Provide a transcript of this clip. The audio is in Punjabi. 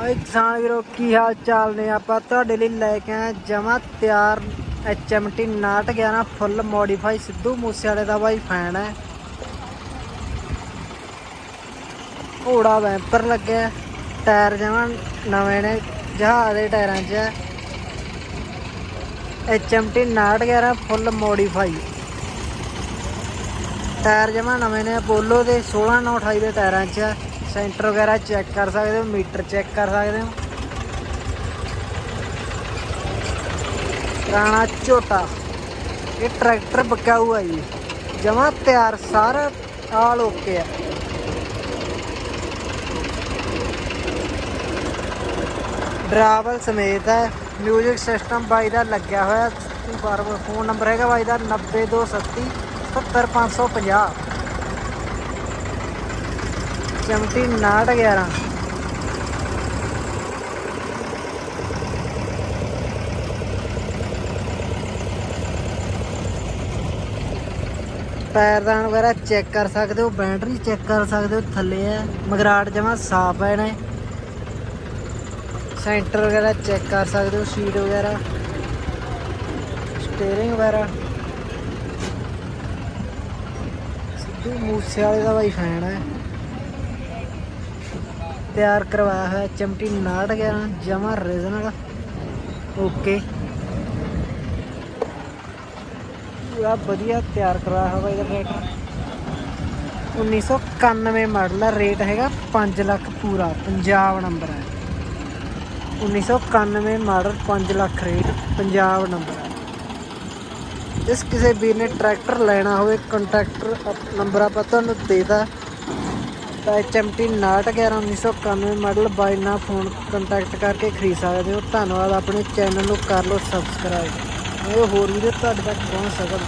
ਹਾਈ ਕਿਸਾਨ ਵੀਰੋ, ਕੀ ਹਾਲ ਚਾਲ ਨੇ? ਆਪਾਂ ਤੁਹਾਡੇ ਲਈ ਲੈ ਕੇ ਆਏ ਜਮਾ ਤਿਆਰ HMT 911 ਫੁੱਲ ਮੋਡੀਫਾਈ ਸਿੱਧੂ ਮੂਸੇਵਾਲੇ ਦਾ ਬਾਈ ਫੈਨ ਹੈ। ਘੋੜਾ ਵੈਂਪਰ ਲੱਗਿਆ ਟਾਇਰ ਜਮਾ ਨਵੇਂ ਨੇ, ਜਹਾਜ਼ ਦੇ ਟਾਇਰਾਂ 'ਚ ਹੈ। HMT 911 ਫੁੱਲ ਮੋਡੀਫਾਈ ਟਾਇਰ ਜਮਾ ਨਵੇਂ ਨੇ ਅਪੋਲੋ ਦੇ 16 9 28 ਦੇ ਟਾਇਰਾਂ 'ਚ ਹੈ। ਸੈਂਟਰ ਵਗੈਰਾ ਚੈੱਕ ਕਰ ਸਕਦੇ ਹੋ, ਮੀਟਰ ਚੈੱਕ ਕਰ ਸਕਦੇ ਹੋ। ਰਾਣਾ ਝੋਟਾ, ਇਹ ਟਰੈਕਟਰ ਬਕਾਊ ਹੈ ਜੀ। ਜਮਾ ਤਿਆਰ, ਸਾਰਾ ਆਲ ਓਕੇ ਹੈ ਡਰਾਵਲ ਸਮੇਤ ਹੈ ਮਿਊਜ਼ਿਕ ਸਿਸਟਮ ਬਾਈ ਦਾ ਲੱਗਿਆ ਹੋਇਆ। ਬਾਰ ਫੋਨ ਨੰਬਰ ਹੈਗਾ ਬਾਈ ਦਾ 90237 70550 ਚਮਟੀ 911 ਪੈਰਦਾਨ ਵਗੈਰਾ ਚੈੱਕ ਕਰ ਸਕਦੇ ਹੋ, ਬੈਟਰੀ ਚੈੱਕ ਕਰ ਸਕਦੇ ਹੋ, ਥੱਲੇ ਹੈ ਮਗਰਾਟ ਜਮਾ ਸਾਫ਼ ਹੈ ਨੇ ਸੈਂਟਰ ਵਗੈਰਾ ਚੈੱਕ ਕਰ ਸਕਦੇ ਹੋ ਸੀਟ ਵਗੈਰਾ ਸਟੀਅਰਿੰਗ ਵਗੈਰਾ। ਸਿੱਧੂ ਮੂਸੇ ਵਾਲੇ ਦਾ ਬਾਈ ਫੈਨ ਹੈ। ਤਿਆਰ ਕਰਵਾਇਆ ਹੋਇਆ ਚਮਟੀ 911 ਜਮਾ ਰੀਜ਼ਨਲ ਓਕੇ ਪੂਰਾ ਵਧੀਆ ਤਿਆਰ ਕਰਵਾਇਆ ਹੋਇਆ ਇਹਦਾ ਟਰੈਕਟਰ 1991 ਮਾਡਲ ਦਾ ਰੇਟ ਹੈਗਾ 5 ਲੱਖ ਪੂਰਾ, ਪੰਜਾਬ ਨੰਬਰ ਹੈ 1991 model 5 lakh rate Punjab number ਹੈ ਜਿਸ ਕਿਸੇ ਵੀਰ ਨੇ ਟਰੈਕਟਰ ਲੈਣਾ ਹੋਵੇ ਕੰਟੈਕਟਰ ਨੰਬਰ ਆਪਾਂ ਤੁਹਾਨੂੰ ਦੇਤਾ ਤਾਂ HMT 911 1991 ਮਾਡਲ ਬਾਈ ਨਾਲ ਫੋਨ ਕੰਟੈਕਟ ਕਰਕੇ ਖਰੀਦ ਸਕਦੇ ਹੋ। ਧੰਨਵਾਦ, ਆਪਣੇ ਚੈਨਲ ਨੂੰ ਕਰ ਲਓ ਸਬਸਕ੍ਰਾਈਬ ਇਹ ਹੋਰ ਵੀਡੀਓ ਤੁਹਾਡੇ ਤੱਕ ਪਹੁੰਚ ਸਕਣ।